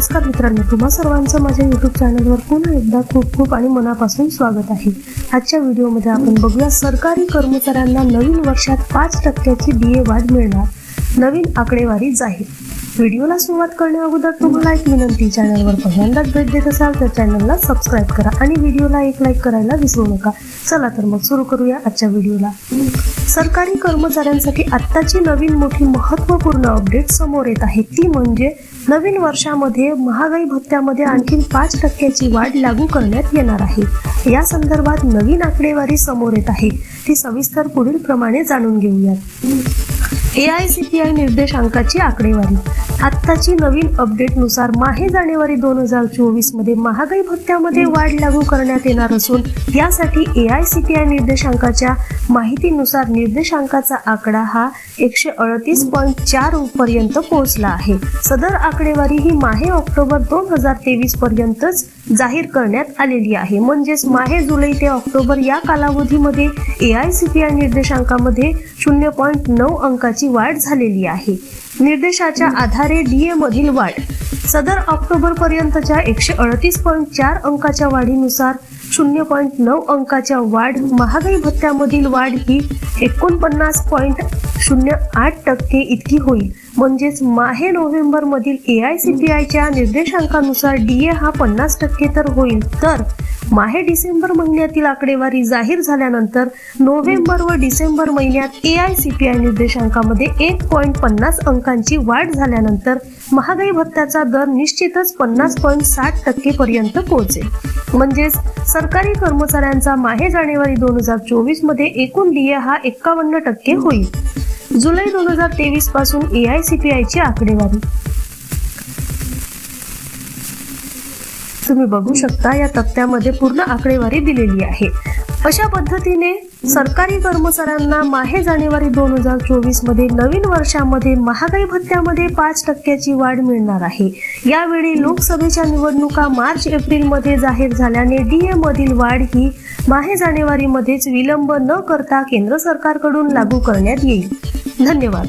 नमस्कार मित्रांनो तुम्हा सर्वांचं माझ्या युट्यूब चॅनलवर पुन्हा एकदा खूप खूप आणि मनापासून स्वागत आहे. आजच्या व्हिडिओमध्ये आपण बघूया सरकारी कर्मचाऱ्यांना नवीन वर्षात पाच टक्क्याची डीए वाढ मिळणार. नवीन आकडेवारी जाहीर. व्हिडिओला सुरुवात करण्या अगोदर तुम्हाला एक विनंती. चॅनलवर पहिल्यांदाच भेट देत असाल तर चॅनलला सबस्क्राईब करा आणि व्हिडिओला एक लाईक करायला विसरू नका. चला तर मग सुरू करूया आजच्या व्हिडिओला. सरकारी कर्मचाऱ्यांसाठी आत्ताची नवीन मोठी महत्त्वपूर्ण अपडेट समोर येत आहे. ती म्हणजे नवीन वर्षामध्ये महागाई भत्त्यामध्ये आणखी पाच टक्क्याची वाढ लागू करण्यात येणार आहे. या संदर्भात नवीन आकडेवारी समोर येत आहे. ती सविस्तर पुढील प्रमाणे जाणून घेऊयात. A I C P I निर्देशांकाची आकडेवारी. आत्ताची नवीन अपडेटनुसार माहे जानेवारी दोन हजार चोवीसमध्ये महागाई भत्त्यामध्ये वाढ लागू करण्यात येणार असून यासाठी A I C P I निर्देशांकाच्या माहितीनुसार निर्देशांकाचा आकडा हा एकशे अडतीस पॉईंट चार पर्यंत पोहोचला आहे. सदर आकडेवारी ही माहे ऑक्टोबर दोन हजार तेवीस पर्यंतच जाहीर करण्यात आलेली आहे. म्हणजेच माहे जुलै ते ऑक्टोबर या कालावधीमध्ये A I C P I निर्देशांकामध्ये शून्य पॉईंट नऊ अंकाची वाढ झालेली आहे. निर्देशाच्या आधारे डीए मधील वाढ. सदर ऑक्टोबर पर्यंतच्या एकशे अडतीस पॉईंट चार अंकाच्या वाढीनुसार शून्य पॉईंट नऊ अंकाच्या वाढ महागाई भत्त्यामधील वाढ ही एकोणपन्नास पॉईंट शून्य आठ टक्के इतकी होईल. म्हणजेच माहे नोव्हेंबर मधील ए आय सी पी आयच्या निर्देशांकानुसार डी ए हा पन्नास टक्के तर होईल. तर माहे डिसेंबर महिन्यातील आकडेवारी जाहीर झाल्यानंतर नोव्हेंबर व डिसेंबर महिन्यात A I C P I निर्देशांकामध्ये एक पॉईंट पन्नास अंकांची वाढ झाल्यानंतर महागाई भत्त्याचा दर निश्चितच पन्नास पॉईंट साठ टक्के पर्यंत पोहोचेल. म्हणजेच सरकारी कर्मचाऱ्यांचा माहे जानेवारी दोन हजार चोवीसमध्ये एकूण डीए हा एक्कावन्न टक्के होईल. जुलै दोन हजार तेवीसपासून ए आय सी पी आयची आकडेवारी. तुम्ही बघू शकता या तक्त्यामध्ये पूर्ण आकडेवारी दिलेली आहे. अशा पद्धतीने सरकारी कर्मचाऱ्यांना माहे जानेवारी दोन हजार चोवीसमध्ये नवीन वर्षामध्ये महागाई भत्त्यामध्ये पाच टक्क्याची वाढ मिळणार आहे. यावेळी लोकसभेच्या निवडणुका मार्च एप्रिलमध्ये जाहीर झाल्याने डीए मधील वाढ ही माहे जानेवारी मध्येच विलंब न करता केंद्र सरकारकडून लागू करण्यात येईल. धन्यवाद.